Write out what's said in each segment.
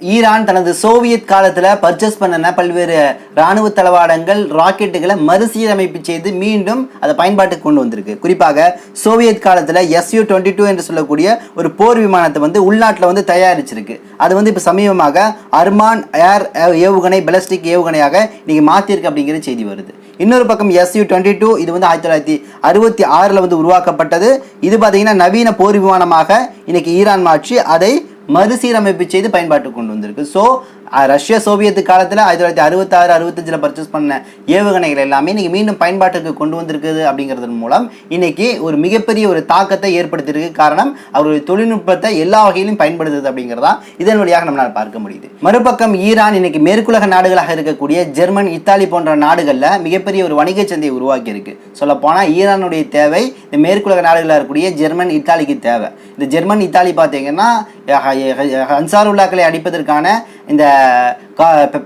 Iran தனது Soviet காலத்தில் purchase பண்ணன பல்வேறு ராணுவ தளவாடங்கள் ராக்கெட்டுகளை மறுசீரமைப்பு செய்து மீண்டும் அதை பயன்பாட்டுக்கு கொண்டு வந்திருக்கு. குறிப்பாக சோவியத் காலத்தில் எஸ்யூ டுவெண்ட்டி டூ என்று சொல்லக்கூடிய ஒரு போர் விமானத்தை வந்து உள்நாட்டில் வந்து தயாரிச்சிருக்கு. அது வந்து இப்போ சமீபமாக அர்மான் ஏர் ஏவுகணை பெலஸ்டிக் ஏவுகணையாக இன்னைக்கு மாற்றிருக்கு அப்படிங்கிற செய்தி வருது. இன்னொரு பக்கம் எஸ்யூ டுவெண்ட்டி டூ இது வந்து ஆயிரத்தி தொள்ளாயிரத்தி அறுபத்தி ஆறில் வந்து உருவாக்கப்பட்டது. இது பார்த்தீங்கன்னா நவீன போர் விமானமாக இன்னைக்கு ஈரான் மாற்றி அதை மறுசீரமைப்பு செய்து பயன்பாட்டுக்கு கொண்டு வந்திருக்கு. ஸோ ரஷ்ய சோவியத் காலத்தில் ஆயிரத்தி தொள்ளாயிரத்தி அறுபத்தாறு அறுபத்தஞ்சில் பர்ச்சேஸ் பண்ண ஏவுகணைகள் எல்லாமே இன்றைக்கி மீண்டும் பயன்பாட்டுக்கு கொண்டு வந்திருக்குது அப்படிங்கிறதன் மூலம் இன்றைக்கி ஒரு மிகப்பெரிய ஒரு தாக்கத்தை ஏற்படுத்தியிருக்கு. காரணம் அவருடைய தொழில்நுட்பத்தை எல்லா வகையிலும் பயன்படுத்துது அப்படிங்கிறதா இதன் வழியாக நம்மளால் பார்க்க முடியுது. மறுபக்கம் ஈரான் இன்னைக்கு மேற்குலக நாடுகளாக இருக்கக்கூடிய ஜெர்மன் இத்தாலி போன்ற நாடுகளில் மிகப்பெரிய ஒரு வணிக சந்தையை உருவாக்கி இருக்கு சொல்லப்போனால் ஈரானுடைய தேவை இந்த மேற்குலக நாடுகளாக இருக்கக்கூடிய ஜெர்மன் இத்தாலிக்கு தேவை. இந்த ஜெர்மன் இத்தாலி பார்த்தீங்கன்னா அன்சாருல்லாக்களை அடிப்பதற்கான இந்த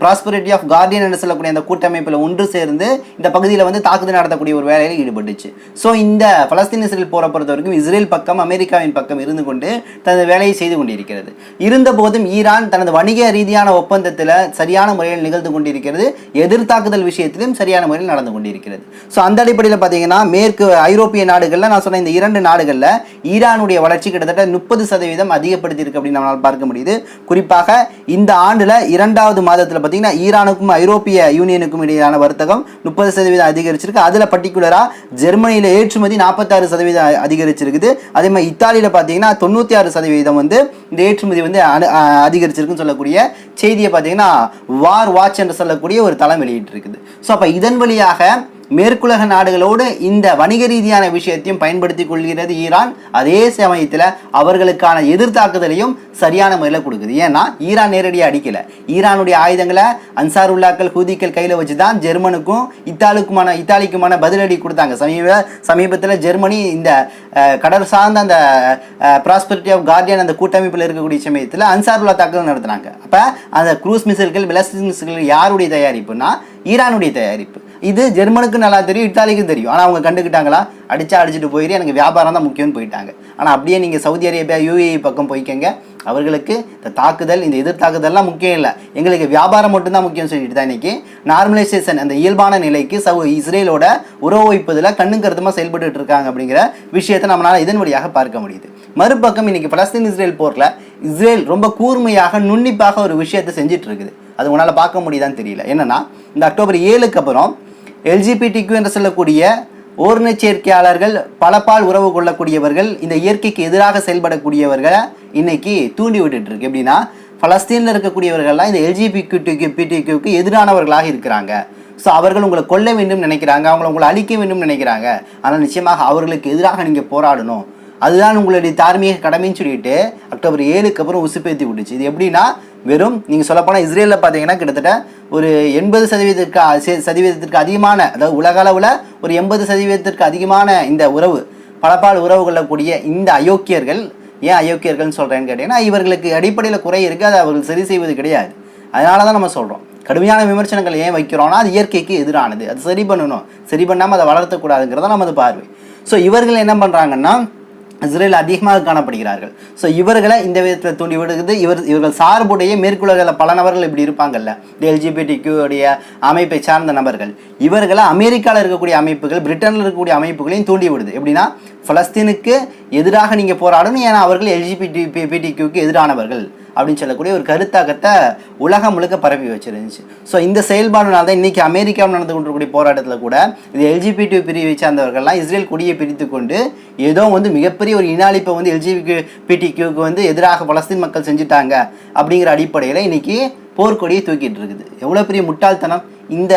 ப்ராஸ்பரிட்டி ஆஃப் கார்டியன் என்று சொல்லக்கூடிய அந்த கூட்டமைப்பில் ஒன்று சேர்ந்து இந்த பகுதியில் வந்து தாக்குதல் நடத்தக்கூடிய ஒரு வேலையில் ஈடுபட்டுச்சு. ஸோ இந்த பலஸ்தீன் இஸ்ரேல் போரை பொறுத்த வரைக்கும் இஸ்ரேல் பக்கம் அமெரிக்காவின் பக்கம் இருந்து கொண்டு தனது வேலையை செய்து கொண்டிருக்கிறது. இருந்த போதும் ஈரான் தனது வணிக ரீதியான ஒப்பந்தத்தில் சரியான முறையில் நிகழ்ந்து கொண்டிருக்கிறது. எதிர்த்தாக்குதல் விஷயத்திலும் சரியான முறையில் நடந்து கொண்டிருக்கிறது. ஸோ அந்த அடிப்படையில் பார்த்தீங்கன்னா மேற்கு ஐரோப்பிய நாடுகளில் நான் சொன்ன இந்த இரண்டு நாடுகளில் ஈரானுடைய வளர்ச்சி கிட்டத்தட்ட முப்பது சதவீதம் அதிகப்படுத்தியிருக்கு அப்படின்னு நம்மளால் பார்க்க முடியுது. குறிப்பாக இந்த ஆண்டில் இரண்டாவது மாதத்தில் பார்த்தீங்கன்னா ஈரானுக்கும் ஐரோப்பிய யூனியனுக்கும் இடையிலான வர்த்தகம் முப்பது சதவீதம் அதிகரிச்சிருக்கு. அதில் பர்டிகுலராக ஜெர்மனியில் ஏற்றுமதி நாற்பத்தாறு சதவீதம் அதிகரிச்சிருக்குது. அதே மாதிரி இத்தாலியில் பார்த்தீங்கன்னா தொண்ணூற்றி ஆறு சதவீதம் வந்து இந்த ஏற்றுமதி வந்து அனு- அதிகரிச்சிருக்குன்னு சொல்லக்கூடிய செய்தியை பார்த்தீங்கன்னா வார் வாட்ச் என்று சொல்லக்கூடிய ஒரு தளம் வெளியிட்டிருக்குது. ஸோ அப்போ இதன் வழியாக மேற்குலக நாடுகளோடு இந்த வணிக ரீதியான விஷயத்தையும் பயன்படுத்தி கொள்கிறது ஈரான். அதே சமயத்தில் அவர்களுக்கான எதிர்த்தாக்குதலையும் சரியான முறையில் கொடுக்குது. ஏன்னா ஈரான் நேரடியாக அடிக்கலை. ஈரானுடைய ஆயுதங்களை அன்சாருல்லாக்கள் ஹூதிக்கள் கையில் வச்சு தான் ஜெர்மனுக்கும் இத்தாலிக்குமான இத்தாலிக்குமான பதிலடி கொடுத்தாங்க. சமீப சமீபத்தில் ஜெர்மனி இந்த கடல் சார்ந்த அந்த ப்ராஸ்பெரிட்டி ஆஃப் கார்டியன் அந்த கூட்டமைப்பில் இருக்கக்கூடிய சமயத்தில் அன்சாருல்லா தாக்குதல் நடத்துனாங்க. அப்போ அந்த க்ரூஸ் மிசைல்கள் பிளாஸ்டிக் மிசைல்கள் யாருடைய தயாரிப்புனா ஈரானுடைய தயாரிப்பு. இது ஜெர்மனுக்கு நல்லா தெரியும் இத்தாலிக்கும் தெரியும். ஆனால் அவங்க கண்டுக்கிட்டாங்களா? அடிச்சா அடிச்சுட்டு போயிடு எனக்கு வியாபாரம் தான் முக்கியம்னு போயிட்டாங்க. ஆனால் அப்படியே நீங்கள் சவுதி அரேபியா யூஏஇ பக்கம் போய்க்கங்க. அவர்களுக்கு இந்த தாக்குதல் இந்த எதிர் தாக்குதல்லாம் முக்கியம் இல்லை. எங்களுக்கு வியாபாரம் மட்டும்தான் முக்கியம் சொல்லிட்டு தான் இன்றைக்கி நார்மலைசேஷன் அந்த இயல்பான நிலைக்கு சவு இஸ்ரேலோட உறவு வைப்பதில் கண்ணுங்கருத்தமாக செயல்பட்டு இருக்காங்க அப்படிங்கிற விஷயத்தை நம்மளால் இதன் வழியாக பார்க்க முடியுது. மறுபக்கம் இன்னைக்கு பலஸ்தீன் இஸ்ரேல் போரில் இஸ்ரேல் ரொம்ப கூர்மையாக நுண்ணிப்பாக ஒரு விஷயத்தை செஞ்சிட்டு இருக்குது. அது உன்னால் பார்க்க முடியுதான்னு தெரியல. என்னன்னா இந்த அக்டோபர் ஏழுக்கு அப்புறம் எல்ஜிபிடிக்கு என்று சொல்லக்கூடிய ஓரின சேர்க்கையாளர்கள் பலப்பால் உறவு கொள்ளக்கூடியவர்கள் இந்த இயற்கைக்கு எதிராக செயல்படக்கூடியவர்களை இன்னைக்கு தூண்டி விட்டுட்டு இருக்கு எப்படின்னா பலஸ்தீனில் இருக்கக்கூடியவர்கள்லாம் இந்த எல்ஜிபிக்கு பிடிக்கு எதிரானவர்களாக இருக்கிறாங்க. ஸோ அவர்கள் உங்களை கொல்ல வேண்டும் நினைக்கிறாங்க அவங்களை உங்களை அழிக்க வேண்டும் நினைக்கிறாங்க. ஆனால் நிச்சயமாக அவர்களுக்கு எதிராக நீங்கள் போராடணும். அதுதான் உங்களுடைய தார்மீக கடமைன்னு சொல்லிட்டு அக்டோபர் ஏழுக்கு அப்புறம் உசுப்பேத்தி விட்டுச்சு. இது எப்படின்னா வெறும் நீங்கள் சொல்லப்போனால் இஸ்ரேலில் பார்த்தீங்கன்னா கிட்டத்தட்ட ஒரு எண்பது சதவீதத்திற்கு சே- சதவீதத்திற்கு அதிகமான அதாவது உலக அளவில் ஒரு எண்பது சதவீதத்திற்கு அதிகமான இந்த உறவு பலப்பால் உறவு கொள்ளக்கூடிய இந்த அயோக்கியர்கள் ஏன் அயோக்கியர்கள்னு சொல்கிறேன்னு கேட்டிங்கன்னா இவர்களுக்கு அடிப்படையில் குறை இருக்குது அதை அவர்கள் சரி செய்வது கிடையாது. அதனால தான் நம்ம சொல்கிறோம் கடுமையான விமர்சனங்கள் ஏன் வைக்கிறோம்னா அது இயற்கைக்கு எதிரானது. அது சரி பண்ணணும். சரி பண்ணாமல் அதை வளர்த்தக்கூடாதுங்கிறத நமது பார்வை. ஸோ இவர்கள் என்ன பண்ணுறாங்கன்னா இஸ்ரேல் அதிகமாக காணப்படுகிறார்கள். ஸோ இவர்களை இந்த விதத்தில் தூண்டி விடுகிறது. இவர் இவர்கள் சார்புடைய மேற்குலகில் பல நபர்கள் இப்படி இருப்பாங்கல்ல. இந்த எல்ஜிபிடி கியூடைய அமைப்பை சார்ந்த நபர்கள். இவர்களை அமெரிக்காவில் இருக்கக்கூடிய அமைப்புகள் பிரிட்டனில் இருக்கக்கூடிய அமைப்புகளையும் தூண்டி விடுது. எப்படின்னா ஃபலஸ்தீனுக்கு எதிராக நீங்கள் போராடணும். ஏன்னா அவர்கள் எல்ஜிபிடி பிடிக்கு எதிரானவர்கள். அப்படின்னு சொல்லக்கூடிய ஒரு கருத்தாக்கத்தை உலகம் முழுக்க பரப்பி வச்சிருந்துச்சு. ஸோ இந்த செயல்பாடுனால தான் இன்றைக்கி அமெரிக்காவில் நடந்து கொண்டிருக்கக்கூடிய போராட்டத்தில் கூட இது எல்ஜிபிடி பிரிவை சார்ந்தவர்கள்லாம் இஸ்ரேல் கொடியை பிரித்து கொண்டு ஏதோ வந்து மிகப்பெரிய ஒரு இனாளிப்பை வந்து எல்ஜிபிடி கியூக்கு வந்து எதிராக பலஸ்தீன் மக்கள் செஞ்சுட்டாங்க அப்படிங்கிற அடிப்படையில் இன்றைக்கி போர்க்கொடியை தூக்கிட்டு இருக்குது. எவ்வளோ பெரிய முட்டாள்தனம். இந்த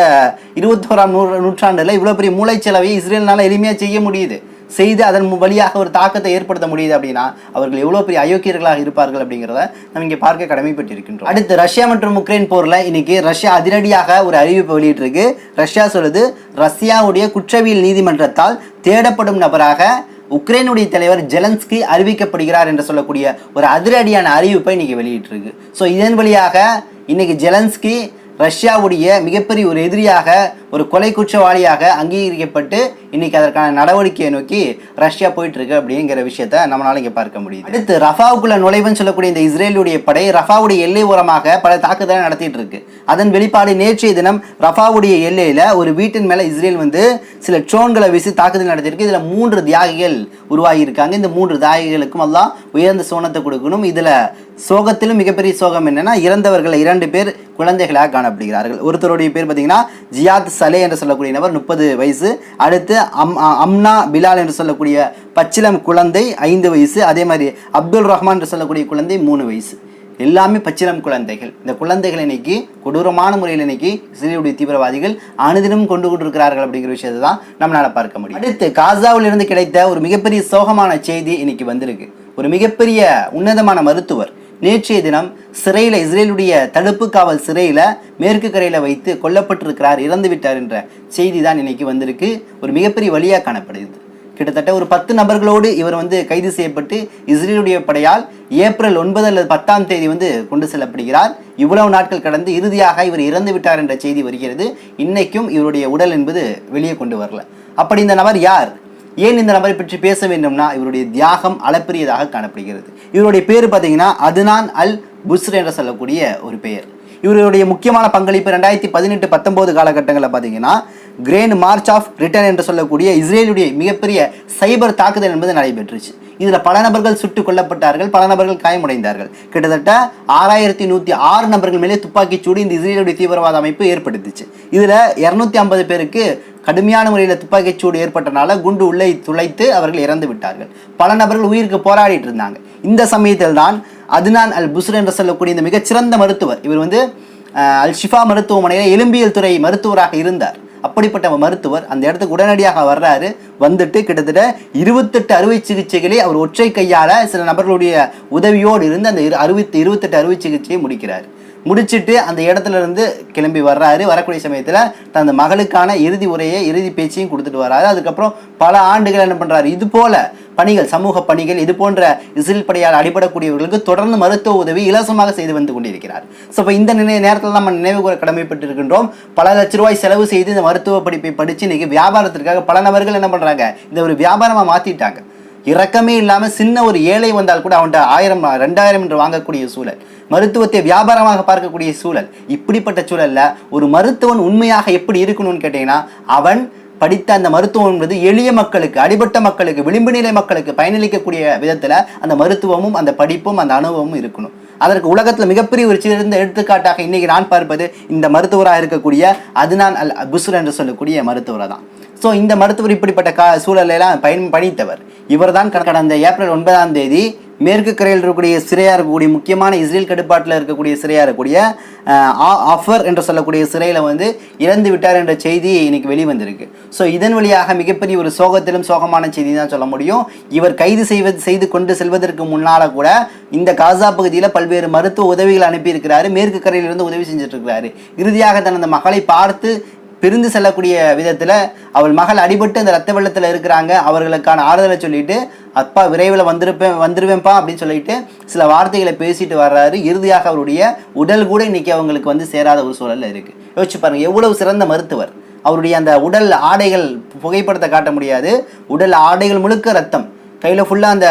இருபத்தோராம் நூறு நூற்றாண்டில் இவ்வளோ பெரிய மூளைச்செலவை இஸ்ரேல்னால எளிமையாக செய்ய முடியுது. செய்து அதன் வழியாக ஒரு தாக்கத்தை ஏற்படுத்த முடியுது அப்படின்னா அவர்கள் எவ்வளோ பெரிய அயோக்கியர்களாக இருப்பார்கள் அப்படிங்கிறத நம்ம இங்கே பார்க்க கடமைப்பட்டிருக்கின்றோம். அடுத்து ரஷ்யா மற்றும் உக்ரைன் போரில் இன்னைக்கு ரஷ்யா அதிரடியாக ஒரு அறிவிப்பை வெளியிட்டிருக்கு. ரஷ்யா சொல்லுது ரஷ்யாவுடைய குற்றவியல் நீதிமன்றத்தால் தேடப்படும் நபராக உக்ரைனுடைய தலைவர் ஜெலன்ஸ்கி அறிவிக்கப்படுகிறார் என்று சொல்லக்கூடிய ஒரு அதிரடியான அறிவிப்பை இன்னைக்கு வெளியிட்டிருக்கு. ஸோ இதன் வழியாக இன்னைக்கு ஜெலன்ஸ்கி ரஷ்யாவுடைய மிகப்பெரிய ஒரு எதிரியாக ஒரு கொலை குற்றவாளியாக அங்கீகரிக்கப்பட்டு இன்னைக்கு அதற்கான நடவடிக்கையை நோக்கி ரஷ்யா போயிட்டு இருக்கு அப்படிங்கிற விஷயத்த நம்மளால இங்கே பார்க்க முடியுது. அடுத்து ரஃபாவுக்குள்ள நுழைவுன்னு சொல்லக்கூடிய இந்த இஸ்ரேலுடைய படை ரஃபாவுடைய எல்லை ஓரமாக பல தாக்குதலை நடத்திட்டு இருக்கு. அதன் வெளிப்பாடு நேற்றைய தினம் ரஃபாவுடைய எல்லையில ஒரு வீட்டின் மேல இஸ்ரேல் வந்து சில ட்ரோன்களை வீசி தாக்குதல் நடத்தியிருக்கு. இதுல மூன்று தியாகிகள் உருவாகி இருக்காங்க இந்த மூன்று தியாகிகளுக்கும் எல்லாம் உயர்ந்த சோனத்தை கொடுக்கணும். இதுல சோகத்திலும் மிகப்பெரிய சோகம் என்னன்னா இறந்தவர்கள் இரண்டு பேர் குழந்தைகளாக காணப்படுகிறார்கள். ஒருத்தருடைய பேர் பார்த்தீங்கன்னா ஜியாத் சலே என்று சொல்லக்கூடிய நபர் முப்பது வயசு. அடுத்து அம் அம்னா பிலால் என்று சொல்லக்கூடிய பச்சிலம் குழந்தை ஐந்து வயசு. அதே மாதிரி அப்துல் ரஹ்மான் என்று சொல்லக்கூடிய குழந்தை மூணு வயசு. எல்லாமே பச்சிலம் குழந்தைகள். இந்த குழந்தைகள் இன்னைக்கு கொடூரமான முறையில் இன்னைக்கு இஸ்ரேலுடைய தீவிரவாதிகள் அனுதினம் கொண்டு கொண்டிருக்கிறார்கள் அப்படிங்கிற விஷயத்தை தான் நம்மளால் பார்க்க முடியும். அடுத்து காசாவில் இருந்து கிடைத்த ஒரு மிகப்பெரிய சோகமான செய்தி இன்னைக்கு வந்திருக்கு. ஒரு மிகப்பெரிய உன்னதமான மருத்துவர் நேற்றைய தினம் சிறையில் இஸ்ரேலுடைய தடுப்பு காவல் சிறையில் மேற்கு கரையில் வைத்து கொல்லப்பட்டிருக்கிறார் இறந்து விட்டார் என்ற செய்தி தான் இன்னைக்கு வந்திருக்கு. ஒரு மிகப்பெரிய வழியாக காணப்படுகிறது. கிட்டத்தட்ட ஒரு பத்து நபர்களோடு இவர் வந்து கைது செய்யப்பட்டு இஸ்ரேலுடைய படையால் ஏப்ரல் ஒன்பது அல்லது பத்தாம் தேதி வந்து கொண்டு செல்லப்படுகிறார். இவ்வளவு நாட்கள் கடந்து இறுதியாக இவர் இறந்து விட்டார் என்ற செய்தி வருகிறது. இன்னைக்கும் இவருடைய உடல் என்பது வெளியே கொண்டு வரல. அப்படி இந்த நபர் யார்? ஏன் இந்த நபரை பற்றி பேச வேண்டும்னா இவருடைய தியாகம் அளப்பரியதாக காணப்படுகிறது. இவருடைய பேர் பார்த்தீங்கன்னா அதுனான் அல் புஸ்ர் என்று சொல்லக்கூடிய ஒரு பெயர். இவருடைய முக்கியமான பங்களிப்பு ரெண்டாயிரத்தி பதினெட்டு பத்தொன்பது காலகட்டங்களில் பார்த்தீங்கன்னா கிரேன் மார்ச் ஆஃப் ரிட்டர்ன் என்று சொல்லக்கூடிய இஸ்ரேலுடைய மிகப்பெரிய சைபர் தாக்குதல் என்பது நடைபெற்றுச்சு. இதில் பல நபர்கள் சுட்டுக் கொல்லப்பட்டார்கள் பல நபர்கள் காயமடைந்தார்கள். கிட்டத்தட்ட ஆறாயிரத்தி நூற்றி ஆறு நபர்கள் மேலே துப்பாக்கிச் சூடு இந்த இஸ்ரேலுடைய தீவிரவாத அமைப்பு ஏற்படுத்துச்சு. இதில் இரநூத்தி ஐம்பது பேருக்கு கடுமையான முறையில் துப்பாக்கிச் சூடு ஏற்பட்டனால குண்டு உள்ளே துளைத்து அவர்கள் இறந்து விட்டார்கள். பல நபர்கள் உயிருக்கு போராடிட்டு இருந்தாங்க. இந்த சமயத்தில் தான் அதுனான் அல் புஸ்ர் என்று சொல்லக்கூடிய இந்த மிகச்சிறந்த மருத்துவர் இவர் வந்து அல் ஷிஃபா மருத்துவமனையில் எலும்பியல் துறை மருத்துவராக இருந்தார். அப்படிப்பட்ட மருத்துவர் அந்த இடத்துக்கு உடனடியாக வர்றாரு. வந்துட்டு கிட்டத்தட்ட இருபத்தெட்டு அறுவை சிகிச்சைகளை அவர் ஒற்றை கையால் சில நபர்களுடைய உதவியோடு இருந்து அந்த இரு அறுபத்தி இருபத்தெட்டு அறுவை சிகிச்சையை முடிக்கிறார். முடிச்சுட்டு அந்த இடத்துல இருந்து கிளம்பி வர்றாரு. வரக்கூடிய சமயத்தில் தனது மகளுக்கான இறுதி உரையை இறுதி பேச்சையும் கொடுத்துட்டு வர்றாரு. அதுக்கப்புறம் பல ஆண்டுகள் என்ன பண்ணுறாரு இது போல பணிகள் சமூக பணிகள் இது போன்ற இசில் படையால் அடிபடக்கூடியவர்களுக்கு தொடர்ந்து மருத்துவ உதவி இலவசமாக செய்து வந்து கொண்டிருக்கிறார். ஸோ இப்போ இந்த நினை நேரத்தில் நம்ம நினைவு கூற கடமைப்பட்டிருக்கின்றோம். பல லட்ச ரூபாய் செலவு செய்து இந்த மருத்துவ படிப்பை படித்து இன்னைக்கு வியாபாரத்திற்காக பல நபர்கள் என்ன பண்ணுறாங்க இந்த ஒரு வியாபாரமாக மாற்றிட்டாங்க இரக்கமே இல்லாமல் சின்ன ஒரு ஏழை வந்தால் கூட அவன்கிட்ட ஆயிரம் ரெண்டாயிரம் என்று வாங்கக்கூடிய சூழல். மருத்துவத்தை வியாபாரமாக பார்க்கக்கூடிய சூழல். இப்படிப்பட்ட சூழல்ல ஒரு மருத்துவன் உண்மையாக எப்படி இருக்கணும்னு கேட்டீங்கன்னா அவன் படித்த அந்த மருத்துவம் என்பது எளிய மக்களுக்கு அடிபட்ட மக்களுக்கு விளிம்பு நிலை மக்களுக்கு பயனளிக்கக்கூடிய விதத்தில் அந்த மருத்துவமும் அந்த படிப்பும் அந்த அனுபவமும் இருக்கணும். அதற்கு உலகத்துல மிகப்பெரிய ஒரு சிறந்த எடுத்துக்காட்டாக இன்னைக்கு நான் பார்ப்பது இந்த மருத்துவராக இருக்கக்கூடிய அதுனான் அல் புஸ்ர் என்று சொல்லக்கூடிய மருத்துவரை தான். ஸோ இந்த மருத்துவர் இப்படிப்பட்ட கா சூழலெல்லாம் பயன் பணித்தவர் இவர்தான் தான் கடந்த ஏப்ரல் ஒன்பதாம் தேதி மேற்கு கரையில் இருக்கக்கூடிய சிறையாக இருக்கக்கூடிய முக்கியமான இஸ்ரேல் கட்டுப்பாட்டில் இருக்கக்கூடிய சிறையாக இருக்கக்கூடிய ஆ- ஆஃபர் என்று சொல்லக்கூடிய சிறையில் வந்து இறந்து விட்டார் என்ற செய்தி இன்னைக்கு வெளிவந்திருக்கு. ஸோ இதன் வழியாக மிகப்பெரிய ஒரு சோகத்திலும் சோகமான செய்தி தான் சொல்ல முடியும். இவர் கைது செய்வது செய்து கொண்டு செல்வதற்கு முன்னால் கூட இந்த காசா பகுதியில் பல்வேறு மருத்துவ உதவிகள் அனுப்பியிருக்கிறாரு. மேற்கு கரையிலிருந்து உதவி செஞ்சுட்டு இருக்கிறாரு. இறுதியாக தனது மகளை பார்த்து பிரிந்து செல்லக்கூடிய விதத்தில் அவள் மகள் அடிபட்டு அந்த ரத்த வெள்ளத்தில் இருக்கிறாங்க. அவர்களுக்கான ஆறுதலை சொல்லிட்டு அப்பா விரைவில் வந்திருப்பேன் வந்துருவேன்ப்பா அப்படின்னு சொல்லிட்டு சில வார்த்தைகளை பேசிட்டு வர்றாரு. இறுதியாக அவருடைய உடல் கூட இன்னைக்கு அவங்களுக்கு வந்து சேராத ஒரு சூழலில் இருக்குது யோசிச்சு பாருங்கள் எவ்வளவு சிறந்த மருத்துவர். அவருடைய அந்த உடல் ஆடைகள் புகைப்படத்தை காட்ட முடியாது. உடல் ஆடைகள் முழுக்க ரத்தம் கையில் ஃபுல்லாக அந்த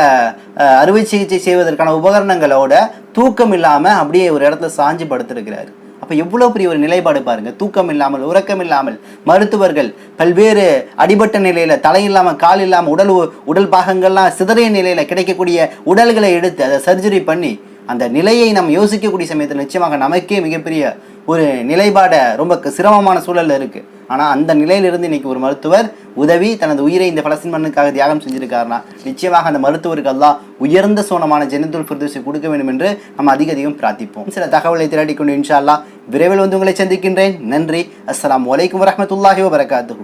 அறுவை சிகிச்சை செய்வதற்கான உபகரணங்களோட தூக்கம் இல்லாமல் அப்படியே ஒரு இடத்துல சாஞ்சு படுத்திருக்கிறாரு. அப்போ எவ்வளோ பெரிய ஒரு நிலைப்பாடு பாருங்கள் தூக்கம் இல்லாமல் உறக்கம் இல்லாமல் மருத்துவர்கள் பல்வேறு அடிபட்ட நிலையில் தலை இல்லாமல் கால் இல்லாமல் உடல் உ- உடல் பாகங்கள்லாம் சிதறிய நிலையில் கிடைக்கக்கூடிய உடல்களை எடுத்து அதை சர்ஜரி பண்ணி அந்த நிலையை நம்ம யோசிக்கக்கூடிய சமயத்தில் நிச்சயமாக நமக்கே மிகப்பெரிய ஒரு நிலைப்பாட ரொம்ப சிரமமான சூழலில் இருக்குது ஆனால் அந்த நிலையிலிருந்து இன்னைக்கு ஒரு மருத்துவர் உதவி தனது உயிரை இந்த பலஸ்தீன் மண்ணுக்காக தியாகம் செஞ்சுருக்காருனா நிச்சயமாக அந்த மருத்துவருக்கு அல்லாஹ் உயர்ந்த சோனமான ஜெனத்துல் ஃபிர்தோஸை கொடுக்க வேண்டும் என்று நம்ம அதிக அதிகம் பிரார்த்திப்போம். சில தகவலை திரட்டிக்கொண்டு இன்ஷா அல்லாஹ் விரைவில் வந்து உங்களை சந்திக்கின்றேன். நன்றி. அஸ்லாம் வலைக்கம் வரமத்துல்லாஹி வரகாத்து